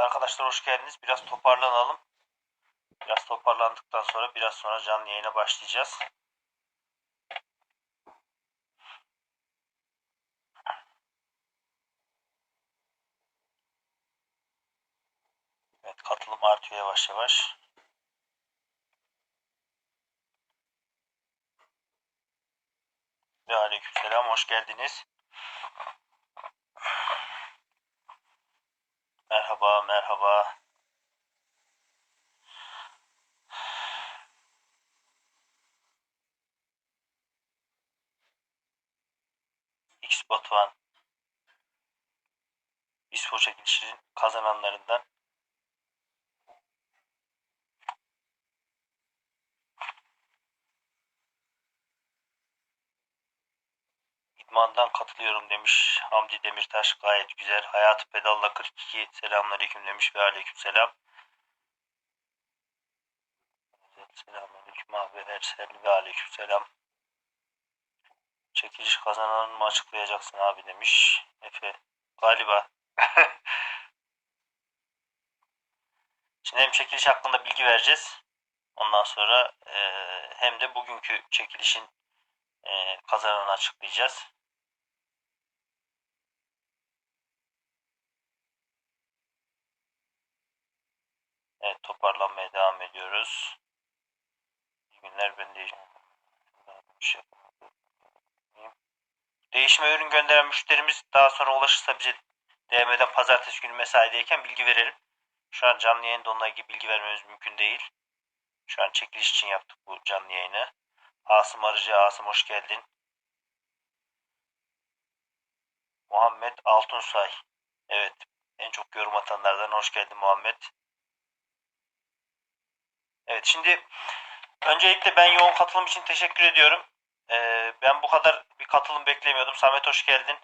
arkadaşlar hoş geldiniz. Biraz toparlanalım. Biraz toparlandıktan sonra biraz sonra canlı yayına başlayacağız. Evet katılım artıyor yavaş yavaş. Ve aleykümselam hoş geldiniz. Merhaba merhaba. X Batuhan İSPO çekilişinin kazananlarından İdmandan katılıyorum demiş Hamdi Demirtaş gayet güzel. Hayatı pedalla 42 selamünaleyküm demiş ve aleykümselam. Selamünaleyküm abi Ersel ve aleykümselam. Çekiliş kazananı mı açıklayacaksın abi demiş Efe. Galiba. Şimdi hem çekiliş hakkında bilgi vereceğiz. Ondan sonra eee, hem de bugünkü çekilişin eee kazananı açıklayacağız. Evet toparlanmaya devam ediyoruz. İyi günler ben değişim. Değişime ürün gönderen müşterimiz daha sonra ulaşırsa bize DM'den pazartesi günü mesaideyken bilgi verelim. Şu an canlı yayında onunla ilgili bilgi vermemiz mümkün değil. Şu an çekiliş için yaptık bu canlı yayını. Asım Arıcı, Asım hoş geldin. Muhammed Altunsay. Evet, en çok yorum atanlardan hoş geldin Muhammed. Evet, şimdi öncelikle ben yoğun katılım için teşekkür ediyorum. Ee, ben bu kadar bir katılım beklemiyordum. Samet hoş geldin.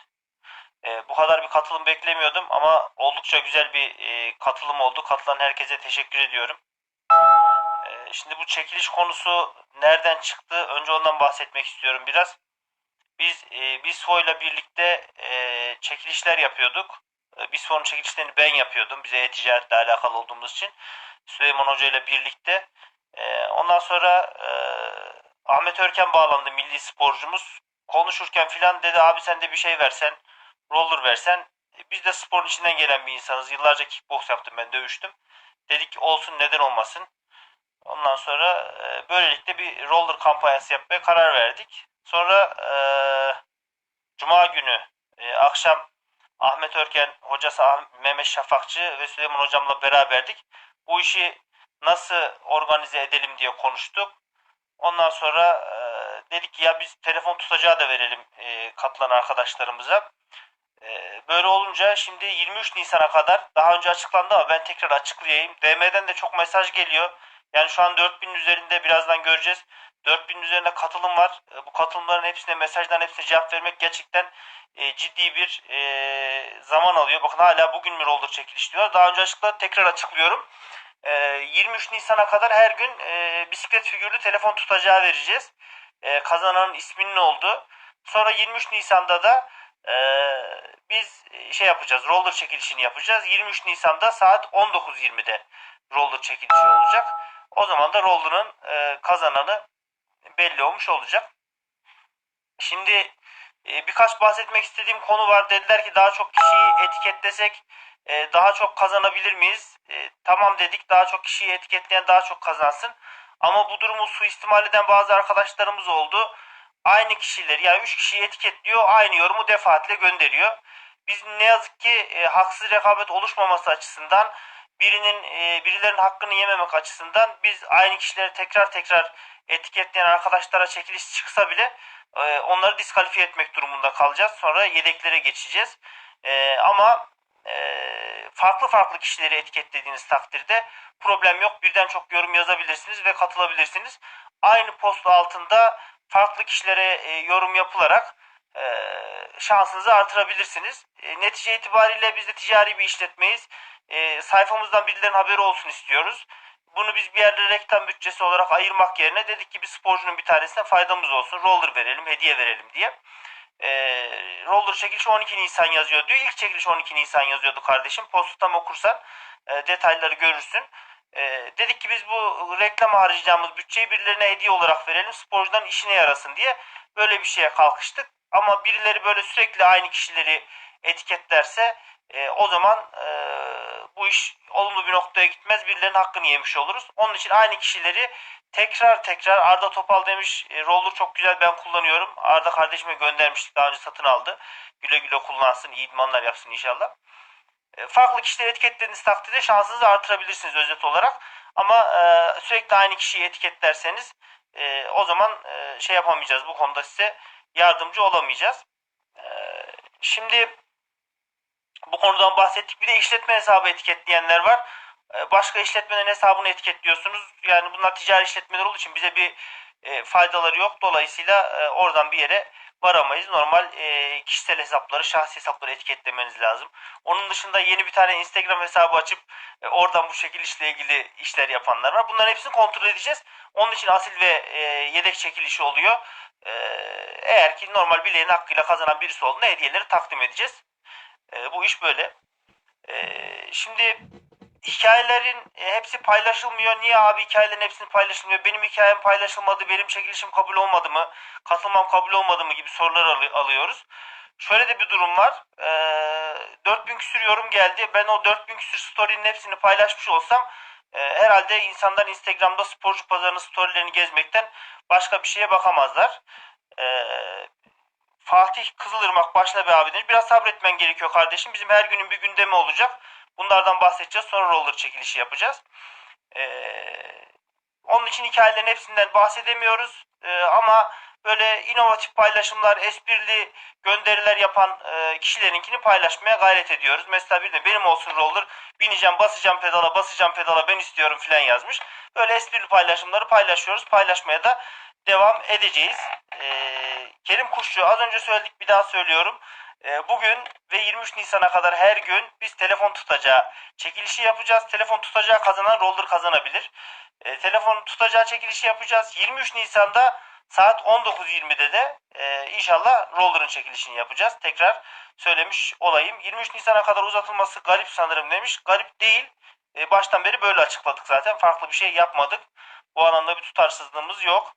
Ee, bu kadar bir katılım beklemiyordum ama oldukça güzel bir e, katılım oldu. Katılan herkese teşekkür ediyorum. Ee, şimdi bu çekiliş konusu nereden çıktı? Önce ondan bahsetmek istiyorum biraz. Biz e, BISFO ile birlikte e, çekilişler yapıyorduk. E, BISFO'nun çekilişlerini ben yapıyordum. Bize e-ticaretle alakalı olduğumuz için. Süleyman Hoca ile birlikte. E, ondan sonra e, Ahmet Örken bağlandı milli sporcumuz. Konuşurken filan dedi abi sen de bir şey versen, roller versen. E, biz de sporun içinden gelen bir insanız. Yıllarca kickbox yaptım ben dövüştüm. Dedik olsun neden olmasın. Ondan sonra e, böylelikle bir roller kampanyası yapmaya karar verdik. Sonra e, Cuma günü e, akşam Ahmet Örken hocası Mehmet Şafakçı ve Süleyman hocamla beraberdik. Bu işi nasıl organize edelim diye konuştuk. Ondan sonra e, dedik ki ya biz telefon tutacağı da verelim e, katılan arkadaşlarımıza. E, böyle olunca şimdi 23 Nisan'a kadar daha önce açıklandı ama ben tekrar açıklayayım. DM'den de çok mesaj geliyor. Yani şu an 4000 üzerinde birazdan göreceğiz. 4000 üzerinde katılım var. E, bu katılımların hepsine mesajların hepsine cevap vermek gerçekten e, ciddi bir e, zaman alıyor. Bakın hala bugün mü roller çekiliş diyor. Daha önce açıkladım tekrar açıklıyorum. E, 23 Nisan'a kadar her gün e, bisiklet figürlü telefon tutacağı vereceğiz. E, kazananın isminin olduğu. Sonra 23 Nisan'da da e, biz e, şey yapacağız. Roller çekilişini yapacağız. 23 Nisan'da saat 19.20'de roller çekilişi olacak. O zaman da roller'ın e, kazananı belli olmuş olacak. Şimdi e, birkaç bahsetmek istediğim konu var. Dediler ki daha çok kişiyi etiketlesek e, daha çok kazanabilir miyiz? E, tamam dedik daha çok kişiyi etiketleyen daha çok kazansın. Ama bu durumu suistimal eden bazı arkadaşlarımız oldu. Aynı kişileri yani 3 kişiyi etiketliyor aynı yorumu defaatle gönderiyor. Biz ne yazık ki e, haksız rekabet oluşmaması açısından birinin e, birilerinin hakkını yememek açısından biz aynı kişileri tekrar tekrar etiketleyen arkadaşlara çekiliş çıksa bile e, onları diskalifiye etmek durumunda kalacağız. Sonra yedeklere geçeceğiz. E, ama e, farklı farklı kişileri etiketlediğiniz takdirde problem yok. Birden çok yorum yazabilirsiniz ve katılabilirsiniz. Aynı post altında farklı kişilere e, yorum yapılarak e, şansınızı artırabilirsiniz. E, netice itibariyle biz de ticari bir işletmeyiz. E, sayfamızdan birilerinin haberi olsun istiyoruz. Bunu biz bir yerde reklam bütçesi olarak ayırmak yerine dedik ki bir sporcunun bir tanesine faydamız olsun. Roller verelim, hediye verelim diye. e, roller çekilişi 12 Nisan yazıyor diyor. İlk çekiliş 12 Nisan yazıyordu kardeşim. Postam okursan e, detayları görürsün. E, dedik ki biz bu reklama harcayacağımız bütçeyi birilerine hediye olarak verelim. Sporcudan işine yarasın diye böyle bir şeye kalkıştık. Ama birileri böyle sürekli aynı kişileri etiketlerse e, o zaman e, bu iş olumlu bir noktaya gitmez. Birilerinin hakkını yemiş oluruz. Onun için aynı kişileri tekrar tekrar Arda Topal demiş e, roller çok güzel ben kullanıyorum. Arda kardeşime göndermiştik daha önce satın aldı. Güle güle kullansın iyi idmanlar yapsın inşallah. E, farklı kişileri etiketlediğiniz takdirde şansınızı artırabilirsiniz özet olarak. Ama e, sürekli aynı kişiyi etiketlerseniz e, o zaman e, şey yapamayacağız. Bu konuda size yardımcı olamayacağız. E, şimdi bu konudan bahsettik. Bir de işletme hesabı etiketleyenler var. E, başka işletmelerin hesabını etiketliyorsunuz. Yani bunlar ticari işletmeler olduğu için bize bir e, faydaları yok. Dolayısıyla e, oradan bir yere varamayız. Normal e, kişisel hesapları, şahsi hesapları etiketlemeniz lazım. Onun dışında yeni bir tane Instagram hesabı açıp oradan bu şekil işle ilgili işler yapanlar var. Bunların hepsini kontrol edeceğiz. Onun için asil ve e, yedek çekilişi oluyor. Eğer ki normal bileğin hakkıyla kazanan birisi olduğunda hediyeleri takdim edeceğiz. E, bu iş böyle. E, şimdi hikayelerin e, hepsi paylaşılmıyor. Niye abi hikayelerin hepsini paylaşılmıyor? Benim hikayem paylaşılmadı, benim çekilişim kabul olmadı mı? Katılmam kabul olmadı mı gibi sorular alı- alıyoruz. Şöyle de bir durum var. E, 4000 küsür yorum geldi. Ben o 4000 küsür story'nin hepsini paylaşmış olsam e, herhalde insanlar Instagram'da sporcu pazarının storylerini gezmekten başka bir şeye bakamazlar. E, Fatih Kızılırmak başla be abi demiş. Biraz sabretmen gerekiyor kardeşim. Bizim her günün bir gündemi olacak. Bunlardan bahsedeceğiz. Sonra roller çekilişi yapacağız. Ee, onun için hikayelerin hepsinden bahsedemiyoruz. Ee, ama böyle inovatif paylaşımlar, esprili gönderiler yapan e, kişilerinkini paylaşmaya gayret ediyoruz. Mesela bir de benim olsun roller bineceğim, basacağım pedala, basacağım pedala ben istiyorum filan yazmış. Böyle esprili paylaşımları paylaşıyoruz. Paylaşmaya da devam edeceğiz. Ee, Kerim Kuşçu az önce söyledik bir daha söylüyorum. Ee, bugün ve 23 Nisan'a kadar her gün biz telefon tutacağı çekilişi yapacağız. Telefon tutacağı kazanan roller kazanabilir. Ee, telefon tutacağı çekilişi yapacağız. 23 Nisan'da saat 19.20'de de e, inşallah roller'ın çekilişini yapacağız. Tekrar söylemiş olayım. 23 Nisan'a kadar uzatılması garip sanırım demiş. Garip değil. E, baştan beri böyle açıkladık zaten. Farklı bir şey yapmadık. Bu alanda bir tutarsızlığımız yok.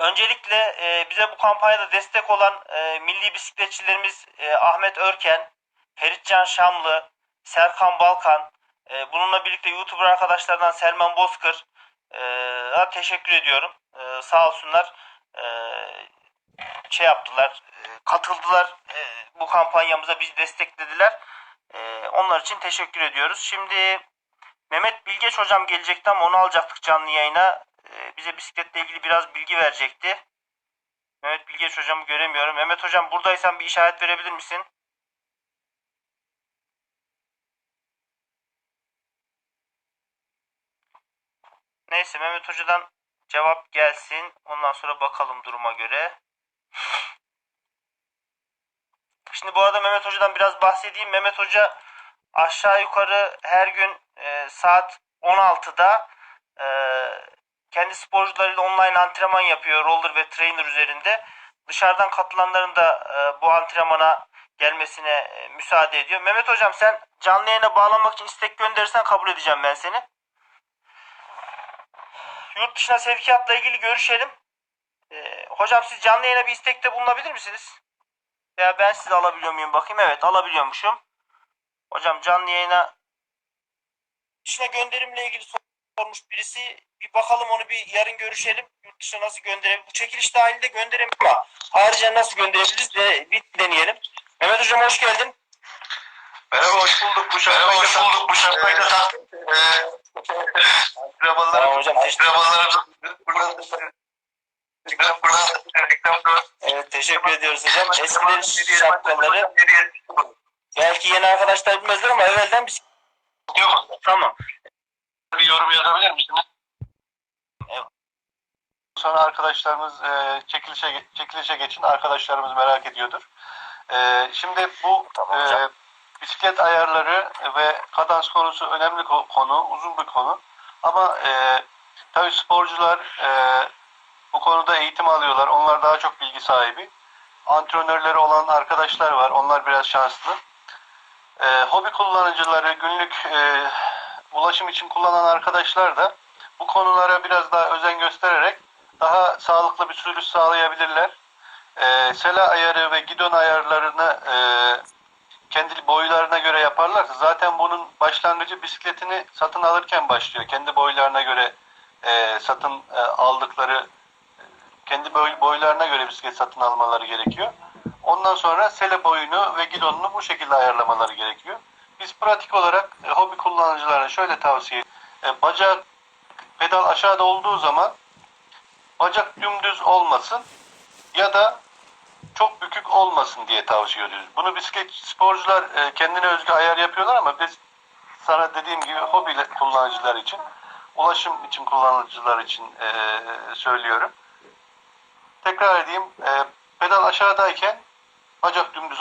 Öncelikle e, bize bu kampanyada destek olan e, milli bisikletçilerimiz e, Ahmet Örken, Feritcan Şamlı, Serkan Balkan, e, bununla birlikte YouTuber arkadaşlardan Selman Bozkır e, teşekkür ediyorum. E, sağ olsunlar e, şey yaptılar, e, katıldılar e, bu kampanyamıza bizi desteklediler. E, onlar için teşekkür ediyoruz. Şimdi Mehmet Bilgeç hocam gelecekti ama onu alacaktık canlı yayına. Bize bisikletle ilgili biraz bilgi verecekti. Mehmet Bilgeç hocamı göremiyorum. Mehmet hocam buradaysan bir işaret verebilir misin? Neyse Mehmet hocadan cevap gelsin. Ondan sonra bakalım duruma göre. Şimdi bu arada Mehmet hocadan biraz bahsedeyim. Mehmet hoca aşağı yukarı her gün e, saat 16'da e, kendi sporcularıyla online antrenman yapıyor roller ve trainer üzerinde. Dışarıdan katılanların da e, bu antrenmana gelmesine e, müsaade ediyor. Mehmet hocam sen canlı yayına bağlanmak için istek gönderirsen kabul edeceğim ben seni. Yurt dışına sevkiyatla ilgili görüşelim. E, hocam siz canlı yayına bir istekte bulunabilir misiniz? Ya ben sizi alabiliyor muyum bakayım. Evet alabiliyormuşum. Hocam canlı yayına dışına gönderimle ilgili sormuş birisi. Bir bakalım onu bir yarın görüşelim. Yurt dışına nasıl gönderebiliriz? Bu çekiliş dahilinde gönderelim ama ayrıca nasıl gönderebiliriz de bir deneyelim. Mehmet hocam hoş geldin. Merhaba hoş bulduk. Bu Merhaba, hoş bulduk. Bu şarkıyı da tak. Akrabalarım, Tamam hocam, teşekkür- akrabalarım Evet teşekkür ediyoruz hocam. Eskilerin şapkaları belki yeni arkadaşlar bilmezler ama evvelden biz... Yok. Tamam. Bir yorum yazabilir misiniz? Sonra arkadaşlarımız e, çekilişe çekilişe geçin. Arkadaşlarımız merak ediyordur. E, şimdi bu Tamam e, bisiklet ayarları ve kadans konusu önemli ko- konu, uzun bir konu. Ama e, tabii sporcular e, bu konuda eğitim alıyorlar. Onlar daha çok bilgi sahibi. antrenörleri olan arkadaşlar var. Onlar biraz şanslı. E, hobi kullanıcıları, günlük e, ulaşım için kullanan arkadaşlar da bu konulara biraz daha özen göstererek daha sağlıklı bir sürüş sağlayabilirler. E, sela ayarı ve gidon ayarlarını e, kendi boylarına göre yaparlarsa zaten bunun başlangıcı bisikletini satın alırken başlıyor. Kendi boylarına göre e, satın e, aldıkları kendi boy, boylarına göre bisiklet satın almaları gerekiyor. Ondan sonra sele boyunu ve gidonunu bu şekilde ayarlamaları gerekiyor. Biz pratik olarak e, hobi kullanıcılarına şöyle tavsiye e, bacak pedal aşağıda olduğu zaman bacak dümdüz olmasın ya da çok bükük olmasın diye tavsiye ediyoruz. Bunu bisiklet sporcular e, kendine özgü ayar yapıyorlar ama biz sana dediğim gibi hobi kullanıcılar için, ulaşım için kullanıcılar için e, söylüyorum. Tekrar edeyim, e, pedal aşağıdayken bacak dümdüz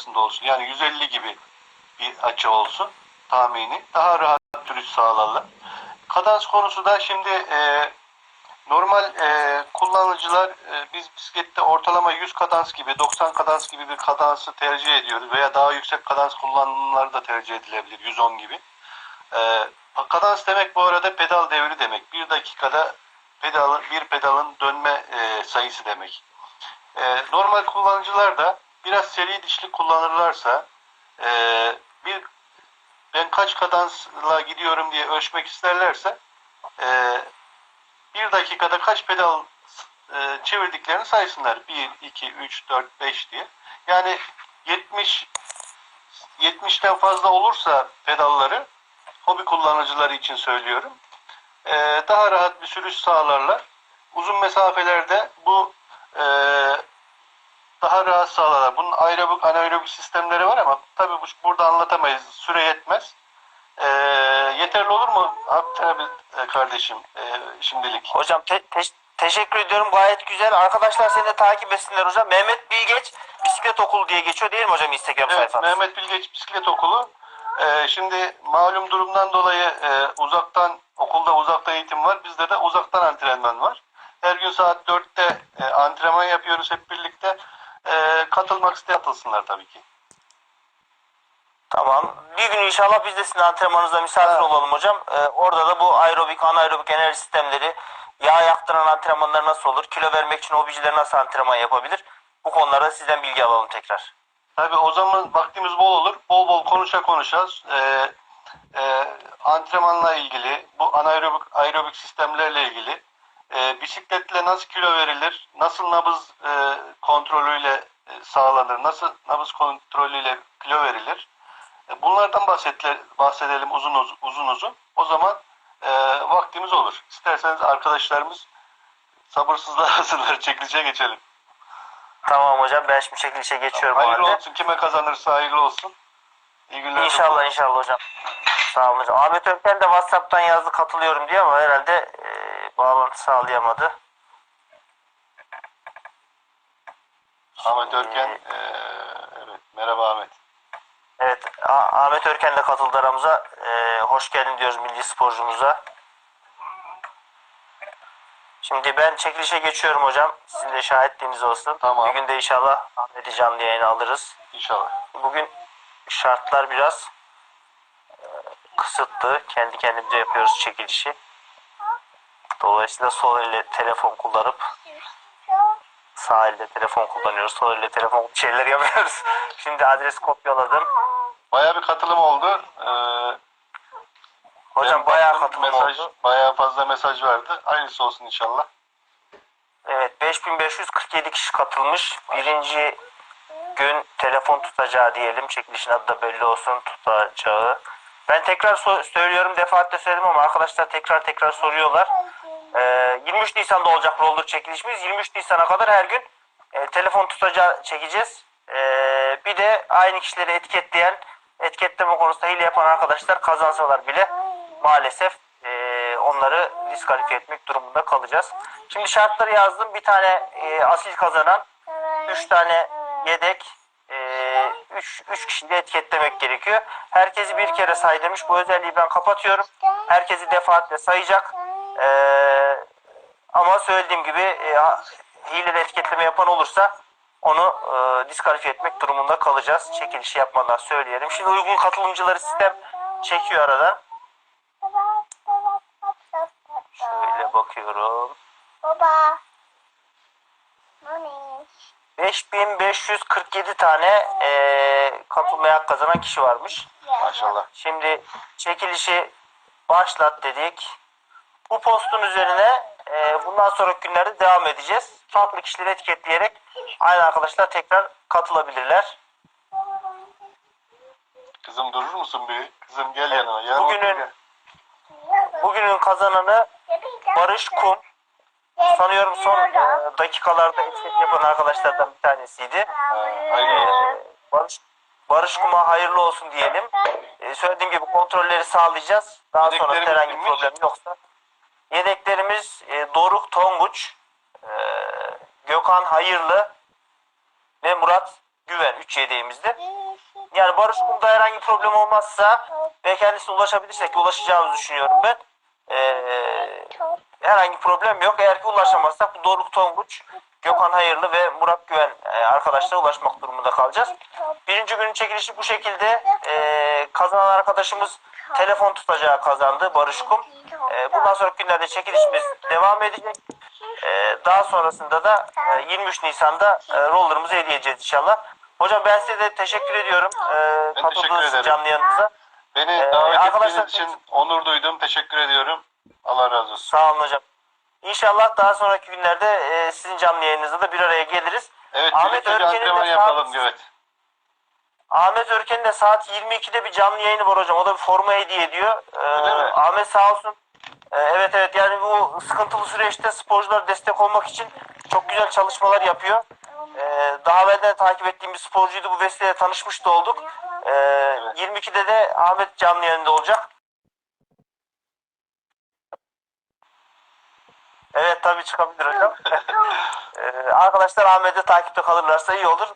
arasında olsun. Yani 150 gibi bir açı olsun tahmini. Daha rahat sürüş sağlarlar. Kadans konusu da şimdi e, normal e, kullanıcılar e, biz bisiklette ortalama 100 kadans gibi 90 kadans gibi bir kadansı tercih ediyoruz veya daha yüksek kadans kullanımları da tercih edilebilir 110 gibi. E, kadans demek bu arada pedal devri demek. Bir dakikada pedalın bir pedalın dönme e, sayısı demek. E, normal kullanıcılar da biraz seri dişli kullanırlarsa e, bir ben kaç kadansla gidiyorum diye ölçmek isterlerse e, bir dakikada kaç pedal e, çevirdiklerini saysınlar. 1, 2, 3, 4, 5 diye. Yani 70 70'ten fazla olursa pedalları hobi kullanıcıları için söylüyorum. e, daha rahat bir sürüş sağlarlar. Uzun mesafelerde bu e, daha rahat sağlarlar. Bunun aerobik, anaerobik sistemleri var ama tabii bu, burada anlatamayız. Süre yetmez. Ee, yeterli olur mu Abdi abi e, kardeşim e, şimdilik? Hocam te- te- teşekkür ediyorum. Gayet güzel. Arkadaşlar seni de takip etsinler hocam. Mehmet Bilgeç bisiklet okulu diye geçiyor değil mi hocam Instagram Evet, sayfanız? Mehmet Bilgeç Bisiklet Okulu. Ee, şimdi malum durumdan dolayı e, uzaktan okulda uzaktan eğitim var. Bizde de uzaktan antrenman var. Her gün saat 4'te e, antrenman yapıyoruz hep birlikte. E, katılmak isteyen katılsınlar tabii ki. Tamam. Bir gün inşallah biz de sizin antrenmanınızda misafir Evet. olalım hocam. Ee, orada da bu aerobik, anaerobik enerji sistemleri, yağ yaktıran antrenmanlar nasıl olur, kilo vermek için hobiciler nasıl antrenman yapabilir? Bu konularda sizden bilgi alalım tekrar. Tabii o zaman vaktimiz bol olur. Bol bol konuşa konuşa e, e, antrenmanla ilgili, bu anaerobik aerobik sistemlerle nasıl kilo verilir, nasıl nabız e, kontrolüyle e, sağlanır, nasıl nabız kontrolüyle kilo verilir. E, bunlardan bahsetler, bahsedelim uzun uzun, uzun uzun. O zaman e, vaktimiz olur. İsterseniz arkadaşlarımız sabırsızlığa hazırlar, çekilişe geçelim. Tamam hocam ben şimdi çekilişe geçiyorum o Hayırlı olsun. Kime kazanırsa hayırlı olsun. İyi günler. İnşallah inşallah hocam. Sağ olun hocam. Ahmet Ökten de Whatsapp'tan yazdı katılıyorum diye ama herhalde e, bağlantı sağlayamadı. Ahmet Örken. eee, evet. Merhaba Ahmet. Evet Ah- Ahmet Örken de katıldı aramıza. E, hoş geldin diyoruz milli sporcumuza. Şimdi ben çekilişe geçiyorum hocam. Sizin de şahitliğiniz olsun. Tamam. Bir gün de inşallah Ahmet'i canlı yayına alırız. İnşallah. Bugün şartlar biraz e, kısıtlı. Kendi kendimize yapıyoruz çekilişi. Dolayısıyla sol elle telefon kullanıp sağ elde telefon kullanıyoruz. Sol elle telefon şeyler yapıyoruz. Şimdi adres kopyaladım. Bayağı bir katılım oldu. Eee, Hocam ben bayağı baktım, katılım mesaj, oldu. Bayağı fazla mesaj vardı. Aynısı olsun inşallah. Evet 5547 kişi katılmış. Birinci gün telefon tutacağı diyelim. Çekilişin adı da belli olsun tutacağı. Ben tekrar so- söylüyorum defaatle söyledim ama arkadaşlar tekrar tekrar soruyorlar. Ee, 23 Nisan'da olacak roller çekilişimiz. 23 Nisan'a kadar her gün e, telefon tutacağı çekeceğiz. Ee, bir de aynı kişileri etiketleyen, etiketleme konusunda hile yapan arkadaşlar kazansalar bile maalesef e, onları diskalifiye etmek durumunda kalacağız. Şimdi şartları yazdım. Bir tane e, asil kazanan, üç tane yedek, e, 3 3 kişiyi de etiketlemek gerekiyor. Herkesi bir kere say demiş. Bu özelliği ben kapatıyorum. Herkesi defaatle sayacak. Ee, ama söylediğim gibi e, hileli etiketleme yapan olursa onu e, diskalifiye etmek durumunda kalacağız. Çekilişi yapmadan söyleyelim. Şimdi uygun katılımcıları sistem çekiyor aradan. Şöyle bakıyorum. Baba. Mami. 5547 tane e, katılmaya hak kazanan kişi varmış. Maşallah. Şimdi çekilişi başlat dedik. Bu postun üzerine e, bundan sonraki günlerde devam edeceğiz. Farklı kişileri etiketleyerek aynı arkadaşlar tekrar katılabilirler. Kızım durur musun bir? Kızım gel yanıma. yanıma Bugünün- gel. Bugünün kazananı Barış Kum. Sanıyorum son e, dakikalarda etiket yapan arkadaşlardan bir tanesiydi. Ee, Barış, Barış Kum'a hayırlı olsun diyelim. Ee, söylediğim gibi kontrolleri sağlayacağız. Daha sonra Yedeklerimiz herhangi bir problem yoksa. Yedeklerimiz e, Doruk Tonguç, e, Gökhan Hayırlı ve Murat Güven 3 yedeğimizdi. Yani Barış Kum'da herhangi bir problem olmazsa ve kendisine ulaşabilirsek ulaşacağımızı düşünüyorum ben. Ee, herhangi problem yok. Eğer ki ulaşamazsak bu Doruk Tonguç, Gökhan Hayırlı ve Murat Güven e, arkadaşlara ulaşmak durumunda kalacağız. Birinci günün çekilişi bu şekilde. E, kazanan arkadaşımız telefon tutacağı kazandı Barış Kum. E, bundan sonraki günlerde çekilişimiz devam edecek. E, daha sonrasında da e, 23 Nisan'da e, rollerımızı hediye edeceğiz inşallah. Hocam ben size de teşekkür ediyorum. E, Ben katıldığınız teşekkür ederim. canlı yanınıza. Beni Ee, davet ettiğiniz için onur duydum. Teşekkür ediyorum. Allah razı olsun. Sağ olun hocam. İnşallah daha sonraki günlerde e, sizin canlı yayınınızda da bir araya geliriz. Evet, Ahmet Örken'in de yapalım. Evet. Ahmet Örken'in de saat 22'de bir canlı yayını var hocam. O da bir forma hediye ediyor. Ee? Ahmet sağ olsun. Ee, evet evet yani bu sıkıntılı süreçte sporculara destek olmak için çok güzel çalışmalar yapıyor. Ee, daha evvelden takip ettiğim bir sporcuydu. Bu vesileyle tanışmış da olduk. Ee, 22'de de Ahmet canlı yayında olacak. Evet tabii çıkabilir hocam. Ee, arkadaşlar Ahmet'e takipte kalırlarsa iyi olur.